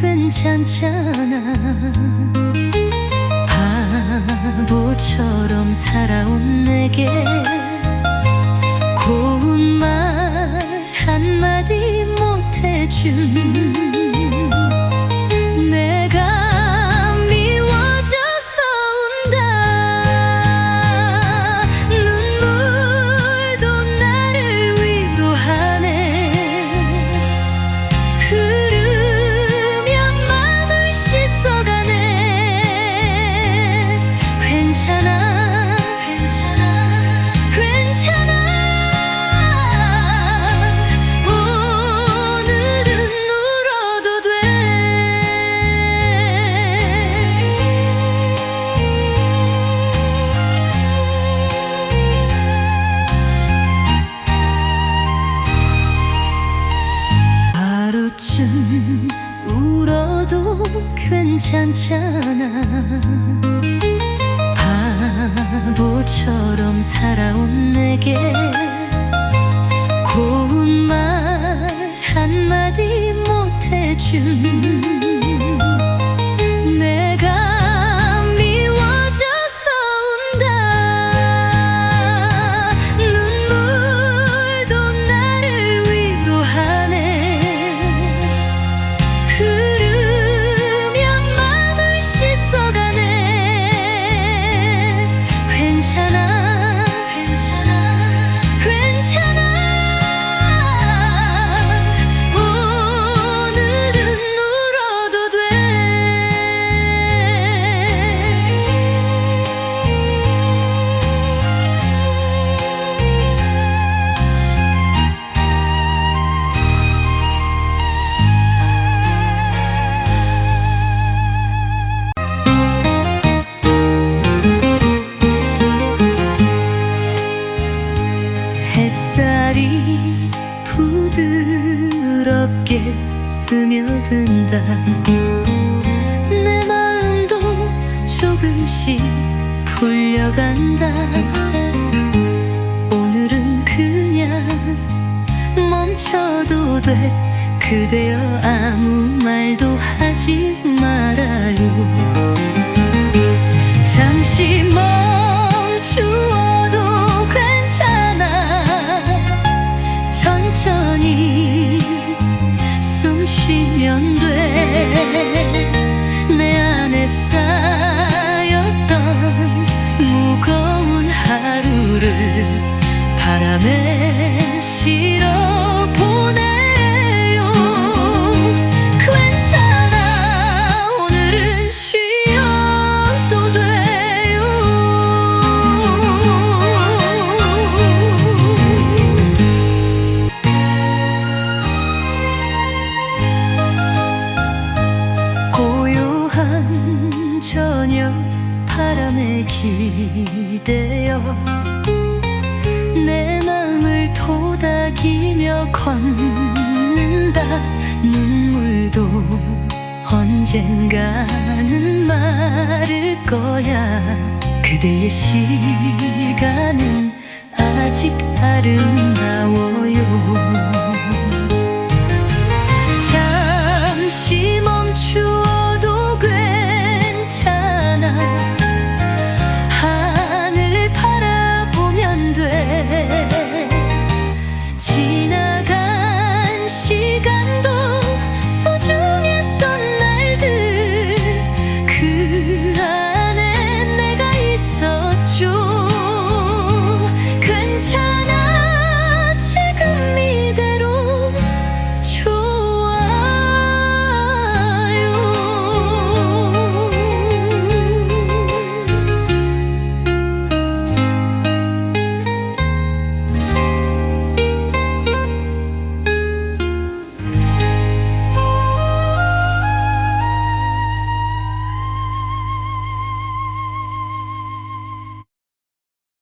괜찮잖아. 바보처럼 살아온 내게 괜찮잖아. 바보처럼 살아온 내게 고운 말 한마디 못해준 스며든다. 내 마음도 조금씩 풀려간다. 오늘은 그냥 멈춰도 돼. 그대여 아무 말도 하지 말 yandı. 바람에 기대어 내 마음을 토닥이며 걷는다. 눈물도 언젠가는 마를 거야. 그대의 시간은 아직 아름다워요